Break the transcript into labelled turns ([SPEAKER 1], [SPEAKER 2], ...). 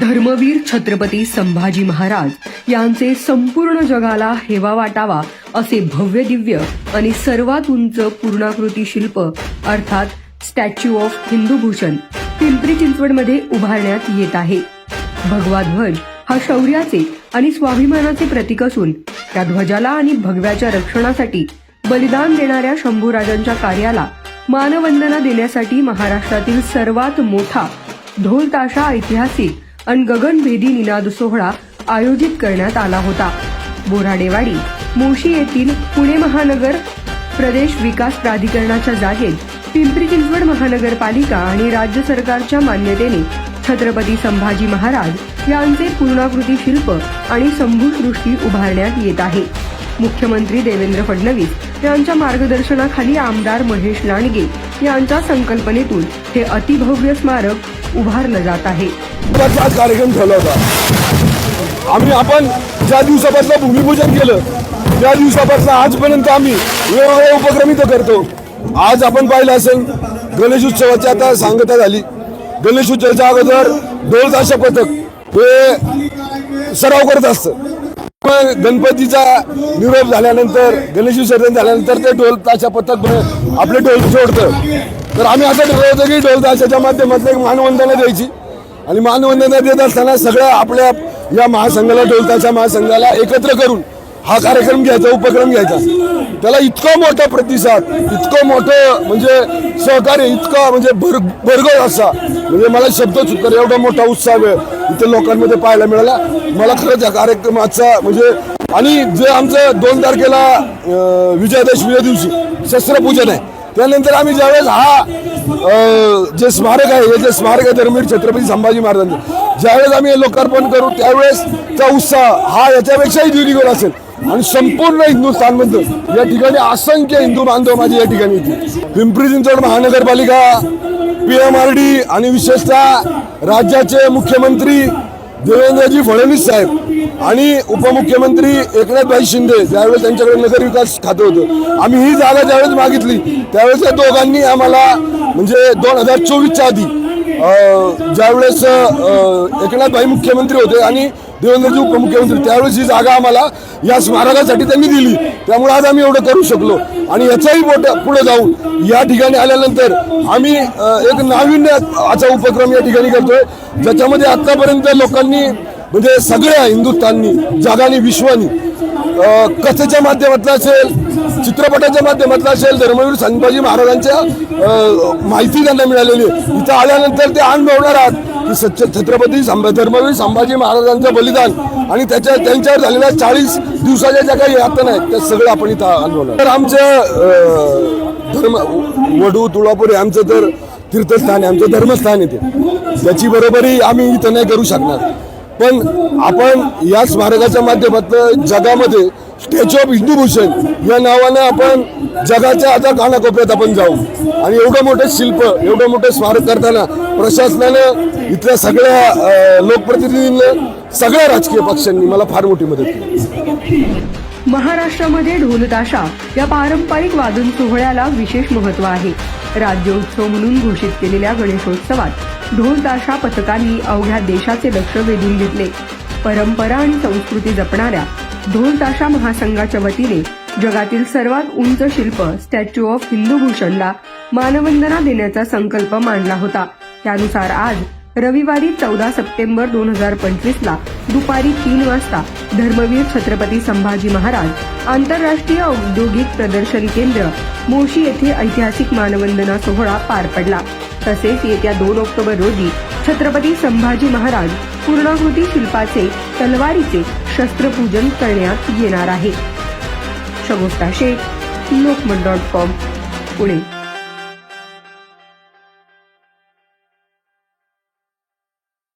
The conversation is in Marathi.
[SPEAKER 1] धर्मवीर छत्रपती संभाजी महाराज यांचे संपूर्ण जगाला हेवा वाटावा असे भव्य दिव्य आणि सर्वात उंच पूर्णाकृती शिल्प अर्थात स्टॅच्यू ऑफ हिंदू भूषण पिंपरी चिंचवडमध्ये उभारण्यात येत आहे. भगवा ध्वज हा शौर्याचे आणि स्वाभिमानाचे प्रतीक असून त्या ध्वजाला आणि भगव्याच्या रक्षणासाठी बलिदान देणाऱ्या शंभूराजांच्या कार्याला मानवंदना देण्यासाठी महाराष्ट्रातील सर्वात मोठा ढोल ताशा ऐतिहासिक आणि गगनभेदी निनाद सोहळा आयोजित करण्यात आला होता. बोराडेवाडी मोशी येथील पुणे महानगर प्रदेश विकास प्राधिकरणाच्या जागेत पिंपरी चिंचवड महानगरपालिका आणि राज्य सरकारच्या मान्यतेने छत्रपती संभाजी महाराज यांचे पूर्णाकृती शिल्प आणि संभूसृष्टी उभारण्यात येत आहे. मुख्यमंत्री देवेंद्र फडणवीस यांच्या मार्गदर्शनाखाली आमदार महेश लांडगे यांच्या संकल्पनेतून हे अतिभव्य स्मारक उभारलं जात आहे.
[SPEAKER 2] आज कार्यक्रम ठेवला होता. आम्ही आपण ज्या दिवसापासून भूमिपूजन केलं त्या दिवसापासून आजपर्यंत आम्ही वेगवेगळे उपक्रम इथं करतो. आज आपण पाहिलं असेल गणेश उत्सवाची आता सांगता झाली. गणेश उत्सवाच्या अगोदर ढोल ताशा पथक हे सराव करत असतं. मग गणपतीचा निरोप झाल्यानंतर गणेश विसर्जन झाल्यानंतर ते ढोल ताशा पथक आपले ढोल सोडतं तर आम्ही असं ठरवलं होतं की ढोल ताशाच्या माध्यमातून एक मानवंदना द्यायची. आणि मानवंदना देत असताना सगळ्या आपल्या या महासंघाला डोलताच्या महासंघाला एकत्र करून हा कार्यक्रम घ्यायचा उपक्रम घ्यायचा. त्याला इतका मोठा प्रतिसाद इतकं मोठं म्हणजे सहकार्य इतका म्हणजे भर भरगळ असा. म्हणजे मला शब्द सुद्धा एवढा मोठा उत्साह इथे लोकांमध्ये पाहायला मिळाला. मला खरंच या कार्यक्रमाचा म्हणजे आणि जे आमचं दोन तारखेला विजयादशमीच्या दिवशी शस्त्रपूजन आहे. त्यानंतर आम्ही ज्यावेळेस हा जे स्मारक आहे हे जे स्मारक आहे धर्मवीर छत्रपती संभाजी महाराजांचं ज्यावेळेस आम्ही हे लोकार्पण करू त्यावेळेसचा उत्साह हा याच्यापेक्षाही द्विगुण असेल. आणि संपूर्ण हिंदुस्थानमध्ये या ठिकाणी असंख्य हिंदू बांधव माझे या ठिकाणी येतील. पिंपरी चिंचवड महानगरपालिका पी एम आर डी आणि विशेषतः राज्याचे मुख्यमंत्री देवेंद्रजी फडणवीस साहेब आणि उपमुख्यमंत्री एकनाथभाई शिंदे ज्यावेळेस त्यांच्याकडे नगरविकास खातं होतं आम्ही ही जागा ज्यावेळेस मागितली त्यावेळेस या दोघांनी आम्हाला म्हणजे दोन हजार चोवीसच्या आधी ज्यावेळेस एकनाथभाई मुख्यमंत्री होते आणि देवेंद्रजी उपमुख्यमंत्री त्यावेळेस ही जागा आम्हाला या स्मारकासाठी त्यांनी दिली. त्यामुळे आज आम्ही एवढं करू शकलो. आणि याचाही मोठं पुढे जाऊन या ठिकाणी आल्यानंतर आम्ही एक एक नाविन्याचा उपक्रम या ठिकाणी करतोय ज्याच्यामध्ये आतापर्यंत लोकांनी म्हणजे सगळ्या हिंदुस्थाननी जगाने विश्वानी कथेच्या माध्यमातलं असेल चित्रपटाच्या माध्यमातलं असेल धर्मवीर संभाजी महाराजांच्या माहिती त्यांना मिळालेली आहे. इथं आल्यानंतर ते अनुभवणार आहात की सच्च छत्रपती संभ धर्मवीर संभाजी महाराजांचं बलिदान आणि त्याच्या त्यांच्यावर झालेल्या चाळीस दिवसाच्या ज्या काही यातना आहेत त्या सगळं आपण इथं अनुभवणार तर आमचं अं, धर्म वडू तुळापूर हे आमचं तर तीर्थस्थान आहे आमचं धर्मस्थान आहे ते. त्याची बरोबरी आम्ही इथं नाही करू शकणार. पण आपण या स्मारकाच्या माध्यमातून जगामध्ये स्टॅच्यू ऑफ हिंदू या नावानं आपण जगाच्या आता कानाकोपऱ्यात आपण जाऊ. आणि एवढं मोठं शिल्प एवढं मोठं स्मारक करताना प्रशासनानं इथल्या सगळ्या अं, लोकप्रतिनिधींना सगळ्या राजकीय पक्षांनी मला फार मोठी मदत केली.
[SPEAKER 1] महाराष्ट्रामध्ये ढोलताशा या पारंपरिक वादन सोहळ्याला विशेष महत्त्व आहे. राज्योत्सव म्हणून घोषित केलेल्या गणेशोत्सवात ढोलताशा पथकांनी अवघ्या देशाचे लक्ष वेधून घेतले. परंपरा आणि संस्कृती जपणाऱ्या ढोलताशा महासंघाच्या वतीने जगातील सर्वात उंच शिल्प स्टॅच्यू ऑफ हिंदू भूषणला मानवंदना देण्याचा संकल्प मांडला होता. त्यानुसार आज रविवारी चौदा सप्टेंबर दोन हजार पंचवीस ला दुपारी तीन वाजता धर्मवीर छत्रपती संभाजी महाराज आंतरराष्ट्रीय औद्योगिक प्रदर्शन केंद्र मोशी येथे ऐतिहासिक मानवंदना सोहळा पार पडला. तसेच येत्या दोन ऑक्टोबर रोजी छत्रपती संभाजी महाराज पूर्णाकृती शिल्पाचे तलवारीचे शस्त्रपूजन करण्यात येणार आहे. Shagufta Shaikh Lokmat dot com Pune.